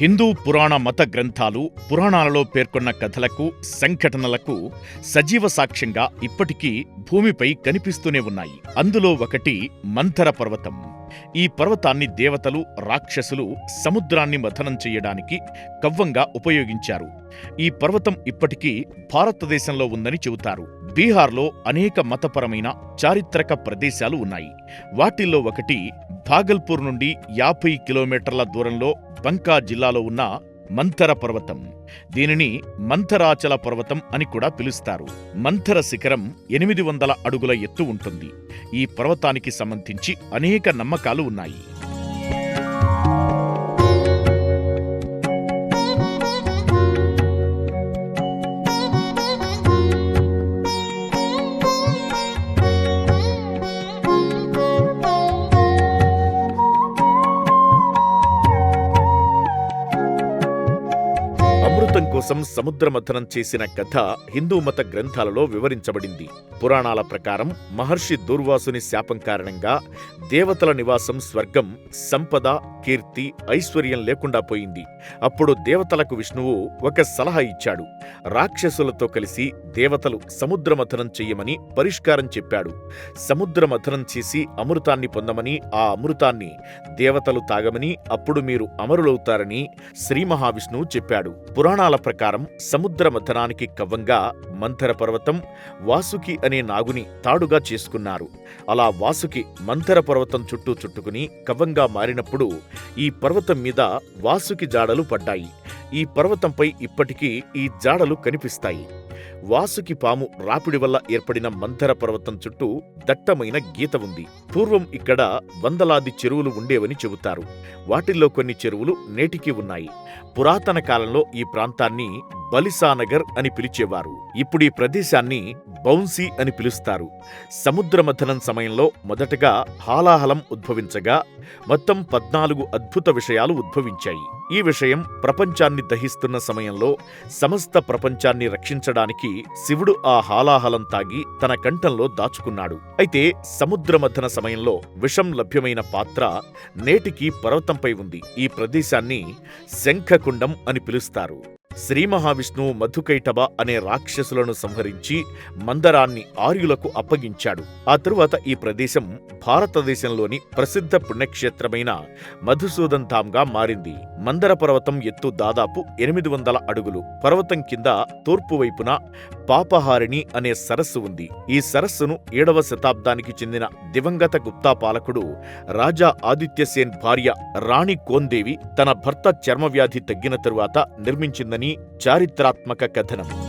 హిందూ పురాణ మత గ్రంథాలు పురాణాలలో పేర్కొన్న కథలకు సంఘటనలకు సజీవ సాక్ష్యంగా ఇప్పటికీ భూమిపై కనిపిస్తూనే ఉన్నాయి. అందులో ఒకటి మంథర పర్వతం. ఈ పర్వతాన్ని దేవతలు రాక్షసులు సముద్రాన్ని మథనం చేయడానికి కవ్వంగా ఉపయోగించారు. ఈ పర్వతం ఇప్పటికీ భారతదేశంలో ఉందని చెబుతారు. బీహార్లో అనేక మతపరమైన చారిత్రక ప్రదేశాలు ఉన్నాయి. వాటిల్లో ఒకటి భాగల్పూర్ నుండి యాభై కిలోమీటర్ల దూరంలో బంకా జిల్లాలో ఉన్న మంథర పర్వతం. దీనిని మంథరాచల పర్వతం అని కూడా పిలుస్తారు. మంథర శిఖరం ఎనిమిది వందల అడుగుల ఎత్తు ఉంటుంది. ఈ పర్వతానికి సంబంధించి అనేక నమ్మకాలు ఉన్నాయి. కోసం సముద్ర మథనం చేసిన కథ హిందూ మత గ్రంథాలలో వివరించబడింది. పురాణాల ప్రకారం మహర్షి దూర్వాసుని శాపం కారణంగా దేవతల నివాసం స్వర్గం సంపద కీర్తి ఐశ్వర్యం లేకుండా పోయింది. అప్పుడు దేవతలకు విష్ణువు ఒక సలహా ఇచ్చాడు. రాక్షసులతో కలిసి దేవతలు సముద్ర మథనం చెయ్యమని పరిష్కారం చెప్పాడు. సముద్ర మథనం చేసి అమృతాన్ని పొందమని ఆ అమృతాన్ని దేవతలు తాగమని అప్పుడు మీరు అమరులవుతారని శ్రీ మహావిష్ణువు చెప్పాడు. పురాణాల ప్రకారం సముద్ర మథనానికి కవ్వంగా మంథర పర్వతం వాసుకి అనే నాగుని తాడుగా చేసుకున్నారు. అలా వాసుకి మంథర పర్వతం చుట్టూ చుట్టుకుని కవ్వంగా మారినప్పుడు ఈ పర్వతం మీద వాసుకి జాడలు పడ్డాయి. ఈ పర్వతంపై ఇప్పటికీ ఈ జాడలు కనిపిస్తాయి. వాసుకి పాము రాపిడి వల్ల ఏర్పడిన మంథర పర్వతం చుట్టూ దట్టమైన గీత ఉంది. పూర్వం ఇక్కడ వందలాది చెరువులు ఉండేవని చెబుతారు. వాటిల్లో కొన్ని చెరువులు నేటికి ఉన్నాయి. పురాతన కాలంలో ఈ ప్రాంతాన్ని బలిసానగర్ అని పిలిచేవారు. ఇప్పుడు ఈ ప్రదేశాన్ని బౌన్సీ అని పిలుస్తారు. సముద్ర మథనం సమయంలో మొదటగా హాలాహలం ఉద్భవించగా మొత్తం పద్నాలుగు అద్భుత విషయాలు ఉద్భవించాయి. ఈ విషయం ప్రపంచాన్ని దహిస్తున్న సమయంలో సమస్త ప్రపంచాన్ని రక్షించడానికి శివుడు ఆ హాలాహలం తాగి తన కంఠంలో దాచుకున్నాడు. అయితే సముద్రమథన సమయంలో విషం లభ్యమైన పాత్ర నేటికి పర్వతంపై ఉంది. ఈ ప్రదేశాన్ని శంఖకుండం అని పిలుస్తారు. శ్రీ మహావిష్ణువు మధుకైటబ అనే రాక్షసులను సంహరించి మందరాన్ని ఆర్యులకు అప్పగించాడు. ఆ తరువాత ఈ ప్రదేశం భారతదేశంలోని ప్రసిద్ధ పుణ్యక్షేత్రమైన మధుసూదన్ ధామ్గా మారింది. మందర పర్వతం ఎత్తు దాదాపు ఎనిమిది వందల అడుగులు. పర్వతం కింద తూర్పు వైపున పాపహారిణి అనే సరస్సు ఉంది. ఈ సరస్సును ఏడవ శతాబ్దానికి చెందిన దివంగత గుప్తా పాలకుడు రాజా ఆదిత్యసేన్ భార్య రాణి కోందేవి తన భర్త చర్మవ్యాధి తగ్గిన తరువాత నిర్మించిందని చారిత్రాత్మక కథనం.